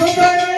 তোমরা